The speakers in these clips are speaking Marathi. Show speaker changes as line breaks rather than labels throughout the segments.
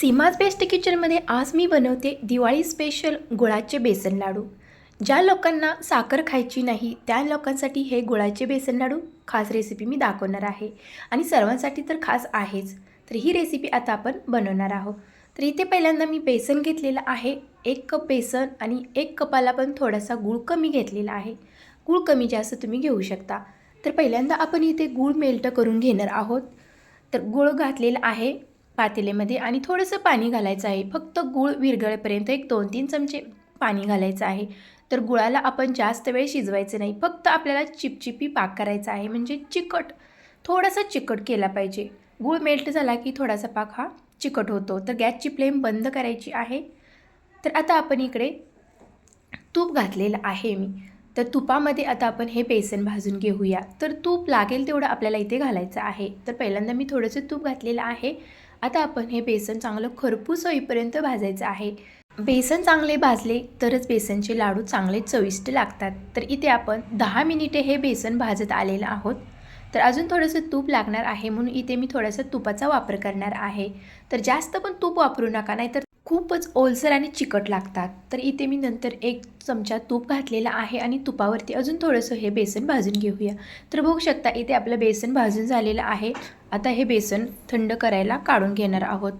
सीमाज बेस्ट किचनमध्ये आज मी बनवते दिवाळी स्पेशल गुळाचे बेसन लाडू. ज्या लोकांना साखर खायची नाही त्या लोकांसाठी हे गुळाचे बेसन लाडू खास रेसिपी मी दाखवणार आहे. आणि सर्वांसाठी तर खास आहेच. तर ही रेसिपी आता आपण बनवणार आहोत. तर इथे पहिल्यांदा मी बेसन घेतलेलं आहे. एक कप बेसन आणि एक कपाला पण थोडासा गूळ कमी घेतलेला आहे. गूळ कमी जास्त तुम्ही घेऊ शकता. तर पहिल्यांदा आपण इथे गूळ मेल्ट करून घेणार आहोत. तर गूळ घातलेला आहे. पातेल्यामध्ये आणि थोडंसं पाणी घालायचं आहे. फक्त गूळ विरघळेपर्यंत एक दोन तीन चमचे पाणी घालायचं आहे. तर गुळाला आपण जास्त वेळ शिजवायचं नाही. फक्त आपल्याला चिपचिपी पाक करायचा आहे. म्हणजे चिकट थोडासा चिकट केला पाहिजे. गूळ मेल्ट झाला की थोडासा पाक हा चिकट होतो. तर गॅसची फ्लेम बंद करायची आहे. तर आता आपण इकडे तूप घातलेलं आहे मी. तर तुपामध्ये आता आपण हे बेसन भाजून घेऊया. तर तूप लागेल तेवढं आपल्याला इथे घालायचं आहे. तर पहिल्यांदा मी थोडंसं तूप घातलेलं आहे. आता आपण हे बेसन चांगलं खरपूस होईपर्यंत भाजायचं आहे. बेसन चांगले भाजले तरच बेसनचे लाडू चांगले चविष्ट लागतात. तर इथे आपण दहा मिनिटे हे बेसन भाजत आलेलं आहोत. तर अजून थोडंसं तूप लागणार आहे म्हणून इथे मी थोडासा तुपाचा वापर करणार आहे. तर जास्त पण तूप वापरू नका नाहीतर खूपच ओलसर आणि चिकट लागतात. तर इथे मी नंतर एक चमचा तूप घातलेला आहे आणि तुपावरती अजून थोडंसं हे बेसन भाजून घेऊया. तर बघू शकता इथे आपलं बेसन भाजून झालेलं आहे. आता हे बेसन थंड करायला काढून घेणार आहोत.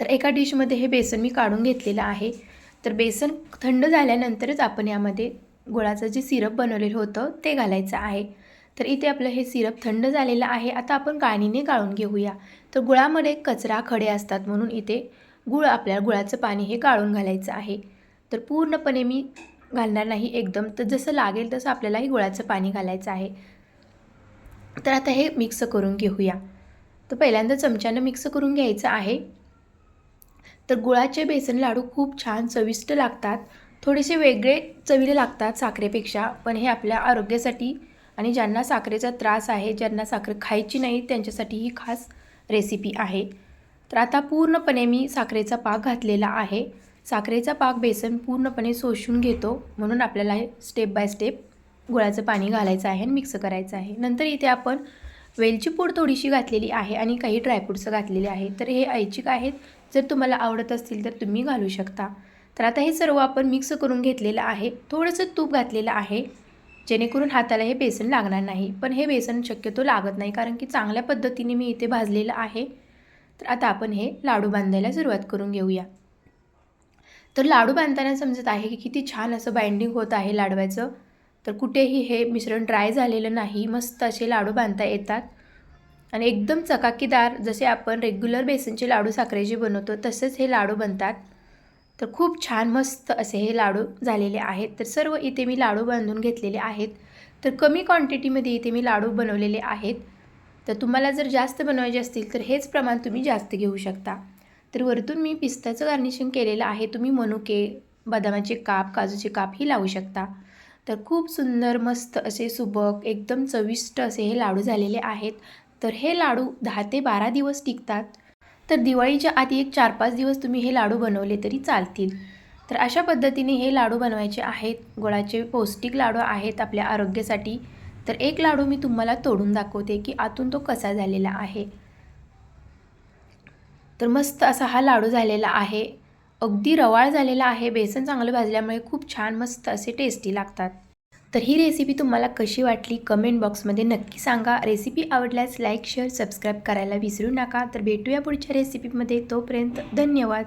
तर एका डिशमध्ये हे बेसन मी काढून घेतलेलं आहे. तर बेसन थंड झाल्यानंतरच आपण यामध्ये गुळाचं जे सिरप बनवलेलं होतं ते घालायचं आहे. तर इथे आपलं हे सिरप थंड झालेलं आहे. आता आपण गाळणीने गाळून घेऊया. तर गुळामध्ये कचरा खडे असतात म्हणून इथे गुळ आपल्याला गुळाचं पाणी हे गाळून घालायचं आहे. तर पूर्णपणे मी घालणार नाही एकदम. तर जसं लागेल तसं आपल्यालाही गुळाचं पाणी घालायचं आहे. तर आता हे मिक्स करून घेऊया. तर पहिल्यांदा चमच्यानं मिक्स करून घ्यायचं आहे. तर गुळाचे बेसन लाडू खूप छान चविष्ट लागतात. थोडेसे वेगळे चवीला लागतात साखरेपेक्षा पण हे आपल्या आरोग्यासाठी आणि ज्यांना साखरेचा त्रास आहे ज्यांना साखर खायची नाही त्यांच्यासाठी ही खास रेसिपी आहे. तर आता पूर्णपणे मी साखरेचा पाक घातलेला आहे. साखरेचा पाक बेसन पूर्णपणे शोषून घेतो. म्हणून आपल्याला हे स्टेप बाय स्टेप गुळाचं पाणी घालायचं आहे आणि मिक्स करायचं आहे. नंतर इथे आपण वेलची पूड थोडीशी घातलेली आहे आणि काही ड्रायफ्रूट्स घातलेले आहे. तर हे ऐच्छिक आहेत. जर तुम्हाला आवडत असतील तर तुम्ही घालू शकता. तर आता हे सर्व आपण मिक्स करून घेतलेलं आहे. थोडंसं तूप घातलेलं आहे. जेणेकरून हाताला हे बेसन लागणार नाही. पण हे बेसन शक्यतो लागत नाही. कारण की चांगल्या पद्धतीने मी इथे भाजलेलं आहे. तर आता आपण हे लाडू बांधायला सुरुवात करून घेऊया. तर लाडू बांधताना समजत आहे की किती छान असं बाइंडिंग होत आहे लाडवाचं तर कुठेही हे मिश्रण ड्राय झालेलं नाही मस्त असे लाडू बांधता येतात. आणि एकदम चकाकीदार जसे आपण रेग्युलर बेसनचे लाडू साखरेचे बनवतो तसेच हे लाडू बनतात. तर खूप छान मस्त असे हे लाडू झालेले आहेत. तर सर्व इथे मी लाडू बांधून घेतलेले आहेत. तर कमी क्वांटिटीमध्ये इथे मी लाडू बनवलेले आहेत. तर तुम्हाला जर जास्त बनवायचे असतील तर हेच प्रमाण तुम्ही जास्त घेऊ शकता. तर वरतून मी पिस्ताचं गार्निशिंग केलेलं आहे. तुम्ही मनुके बदामाचे काप काजूचे काप ही लावू शकता. तर खूप सुंदर मस्त असे सुबक एकदम चविष्ट असे हे लाडू झालेले आहेत. तर हे लाडू दहा ते बारा दिवस टिकतात. तर दिवाळीच्या आधी एक चार पाच दिवस तुम्ही हे लाडू बनवले तरी चालतील. तर अशा पद्धतीने हे लाडू बनवायचे आहेत. गुळाचे पौष्टिक लाडू आहेत आपल्या आरोग्यासाठी. तर एक लाडू मी तुम्हाला तोडून दाखवते की आतून तो कसा झालेला आहे. तर मस्त असा हा लाडू झालेला आहे. अगदी रवाळ झालेला आहे. बेसन चांगलं भाजल्यामुळे खूप छान मस्त असे टेस्टी लागतात. तर ही रेसिपी तुम्हाला कशी वाटली कमेंट बॉक्समध्ये नक्की सांगा. रेसिपी आवडल्यास लाईक शेअर सबस्क्राईब करायला विसरू नका. तर भेटूया पुढच्या रेसिपीमध्ये तोपर्यंत धन्यवाद.